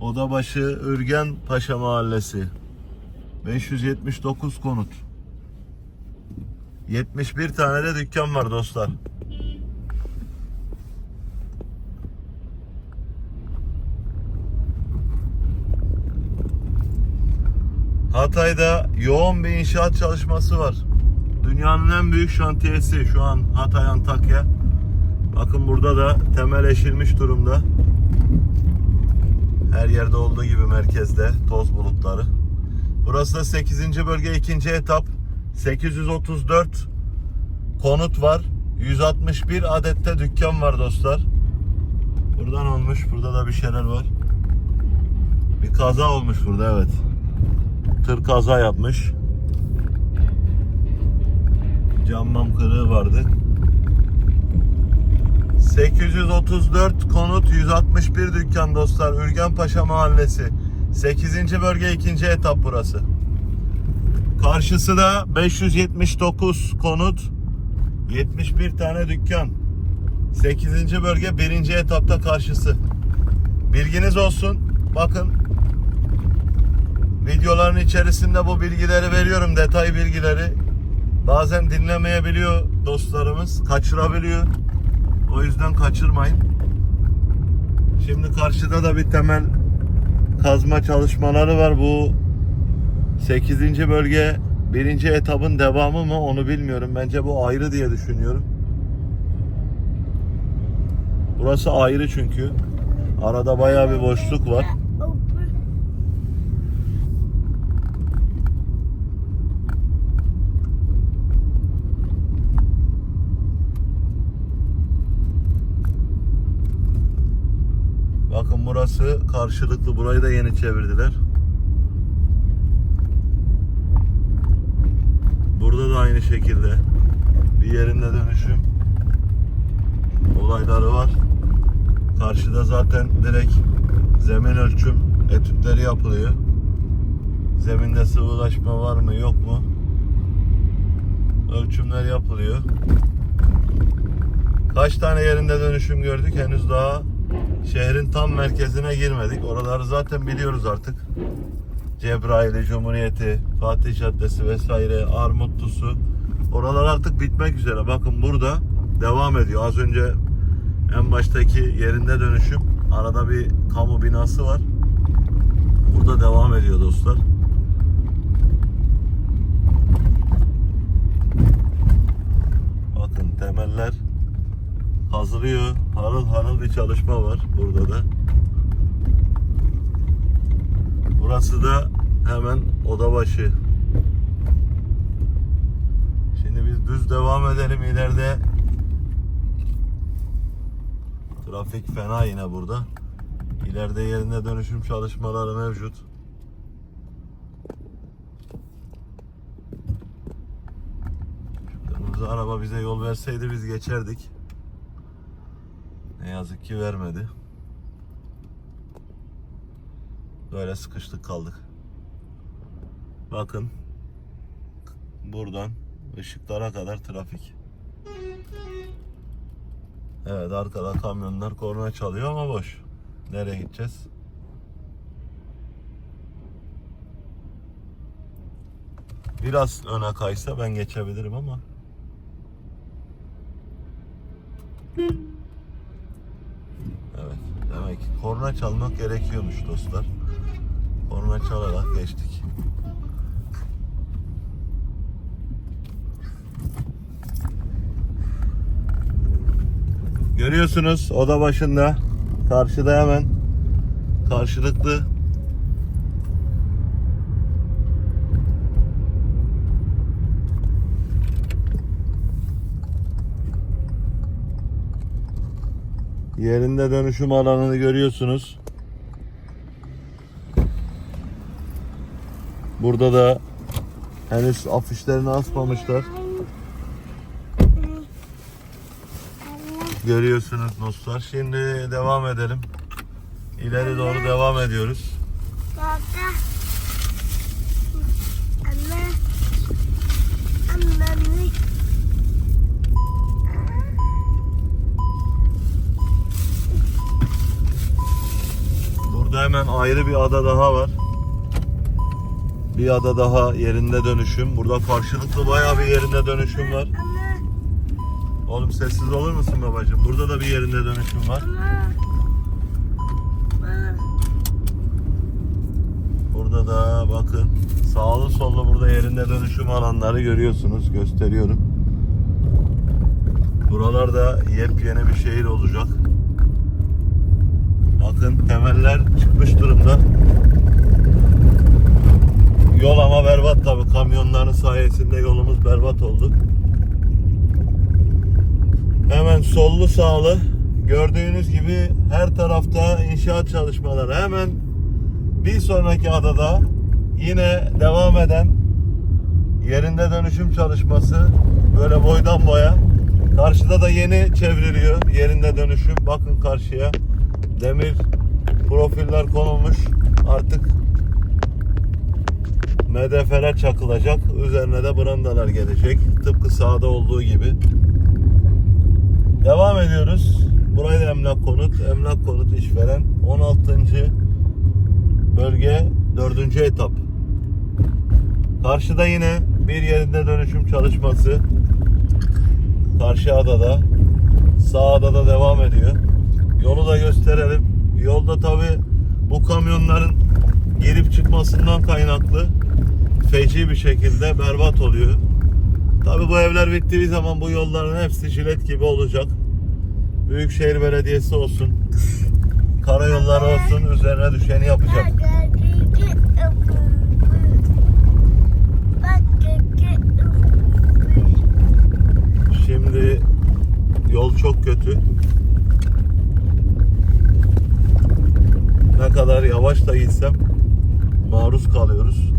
Odabaşı Ürgen Paşa Mahallesi. 579 konut. 71 tane de dükkan var dostlar. Hatay'da yoğun bir inşaat çalışması var. Dünyanın en büyük şantiyesi şu an Hatay Antakya. Bakın burada da temel eşilmiş durumda. Her yerde olduğu gibi merkezde toz bulutları. Burası da 8. bölge 2. etap. 834 konut var. 161 adette dükkan var dostlar. Buradan olmuş. Burada da bir şeyler var. Bir kaza olmuş burada evet. Tır kaza yapmış. Cam mam kırığı vardı. 834 konut 161 dükkan dostlar. Ürgenpaşa Mahallesi. 8. bölge 2. etap burası. Karşısı da 579 konut 71 tane dükkan. 8. bölge 1. etapta karşısı. Bilginiz olsun. Bakın videoların içerisinde bu bilgileri veriyorum. Detay bilgileri. Bazen dinlemeyebiliyor dostlarımız. Kaçırabiliyor. O yüzden kaçırmayın. Şimdi karşıda da bir temel kazma çalışmaları var. Bu 8. bölge 1. etapın devamı mı onu bilmiyorum. Bence bu ayrı diye düşünüyorum. Burası ayrı çünkü. Arada bayağı bir boşluk var. Bakın burası karşılıklı. Burayı da yeni çevirdiler. Burada da aynı şekilde bir yerinde dönüşüm olayları var. Karşıda zaten direkt zemin ölçüm etütleri yapılıyor. Zeminde sıvılaşma var mı yok mu? Ölçümler yapılıyor. Kaç tane yerinde dönüşüm gördük henüz daha şehrin tam merkezine girmedik. Oraları zaten biliyoruz artık. Cebraili, Cumhuriyeti, Fatih Caddesi vesaire, Armutlusu. Oralar artık bitmek üzere. Bakın burada devam ediyor. Az önce en baştaki yerinde dönüşüm. Arada bir kamu binası var. Burada devam ediyor dostlar. Bakın temeller hazırlıyor. Harıl harıl bir çalışma var burada da. Burası da hemen oda başı. Şimdi biz düz devam edelim ileride. Trafik fena yine burada. İleride yerine dönüşüm çalışmaları mevcut. Şu araba bize yol verseydi biz geçerdik. Ne yazık ki vermedi. Böyle sıkıştık kaldık. Bakın. Buradan ışıklara kadar trafik. Evet arkada kamyonlar korna çalıyor ama boş. Nereye gideceğiz? Biraz öne kaysa ben geçebilirim ama. Korna çalmak gerekiyormuş dostlar. Korna çalarak geçtik. Görüyorsunuz oda başında karşıda hemen karşılıklı yerinde dönüşüm alanını görüyorsunuz. Burada da henüz afişlerini asmamışlar. Görüyorsunuz dostlar. Şimdi devam edelim. İleri doğru devam ediyoruz. Hemen ayrı bir ada daha var. Bir ada daha yerinde dönüşüm. Burada karşılıklı bayağı bir yerinde dönüşüm var. Oğlum sessiz olur musun babacığım? Burada da bir yerinde dönüşüm var. Burada da bakın sağlı sollu burada yerinde dönüşüm alanları görüyorsunuz. Gösteriyorum. Buralarda yepyeni bir şehir olacak. Bakın temeller çıkmış durumda. Yol ama berbat tabi. Kamyonların sayesinde yolumuz berbat oldu. Hemen sollu sağlı gördüğünüz gibi her tarafta inşaat çalışmaları. Hemen bir sonraki adada yine devam eden yerinde dönüşüm çalışması böyle boydan boya. Karşıda da yeni çevriliyor yerinde dönüşüm. Bakın karşıya demir profiller konulmuş. Artık MDF'ler çakılacak. Üzerine de brandalar gelecek. Tıpkı sağda olduğu gibi. Devam ediyoruz. Burayı da emlak konut. Emlak konut işveren 16. bölge 4. etap. Karşıda yine bir yerinde dönüşüm çalışması. Karşı adada. Sağ adada devam ediyor. Yolda tabi bu kamyonların girip çıkmasından kaynaklı feci bir şekilde berbat oluyor. Tabi bu evler bittiği zaman bu yolların hepsi jilet gibi olacak. Büyükşehir Belediyesi olsun, karayolları olsun üzerine düşeni yapacak. Kadar yavaş da gitsem maruz kalıyoruz.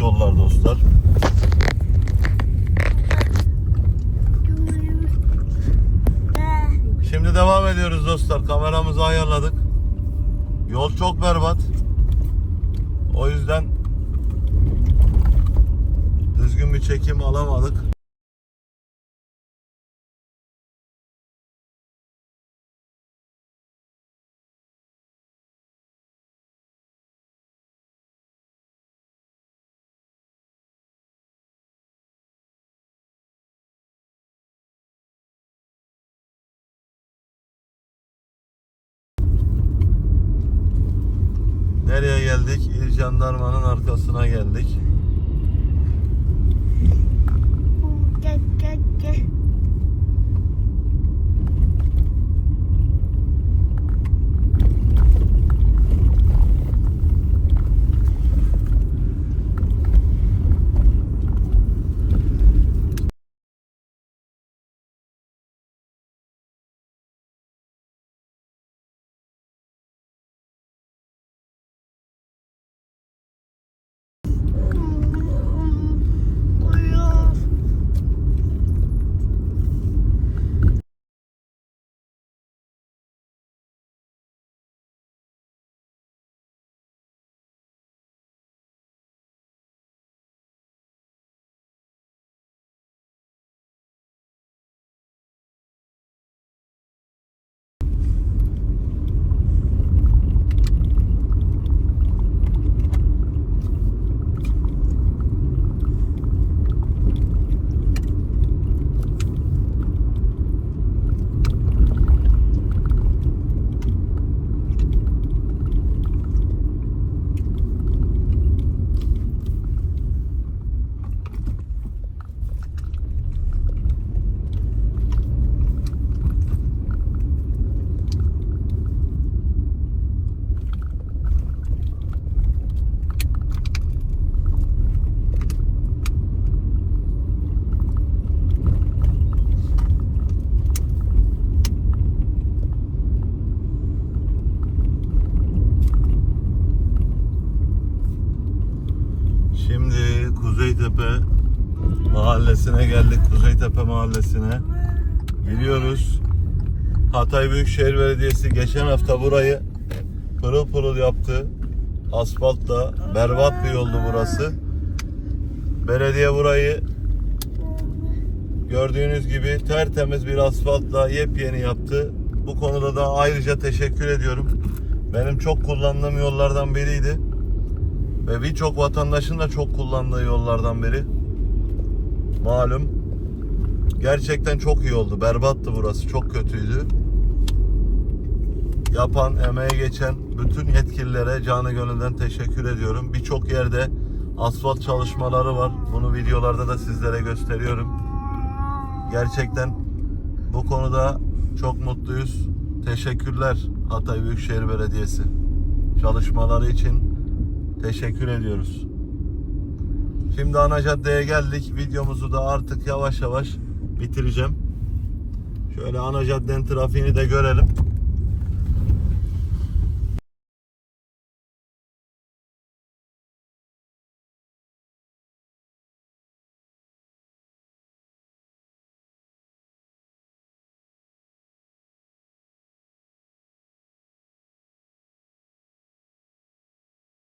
Yollar dostlar. Şimdi devam ediyoruz dostlar. Kameramızı ayarladık. Yol çok berbat. O yüzden düzgün bir çekim alamadık. Nereye geldik? İl Jandarma'nın arkasına geldik. Mahallesine geldik. Kuzeytepe mahallesine giriyoruz. Hatay Büyükşehir Belediyesi geçen hafta burayı pırıl pırıl yaptı. Asfaltla berbat bir yoldu burası. Belediye burayı gördüğünüz gibi tertemiz bir asfaltla yepyeni yaptı. Bu konuda da ayrıca teşekkür ediyorum. Benim çok kullandığım yollardan biriydi. Ve birçok vatandaşın da çok kullandığı yollardan biri. Malum. Gerçekten çok iyi oldu. Berbattı burası. Çok kötüydü. Yapan, emeğe geçen bütün yetkililere canı gönülden teşekkür ediyorum. Birçok yerde asfalt çalışmaları var. Bunu videolarda da sizlere gösteriyorum. Gerçekten bu konuda çok mutluyuz. Teşekkürler Hatay Büyükşehir Belediyesi. Çalışmaları için teşekkür ediyoruz. Şimdi ana caddeye geldik. Videomuzu da artık yavaş yavaş bitireceğim. Şöyle ana caddenin trafiğini de görelim.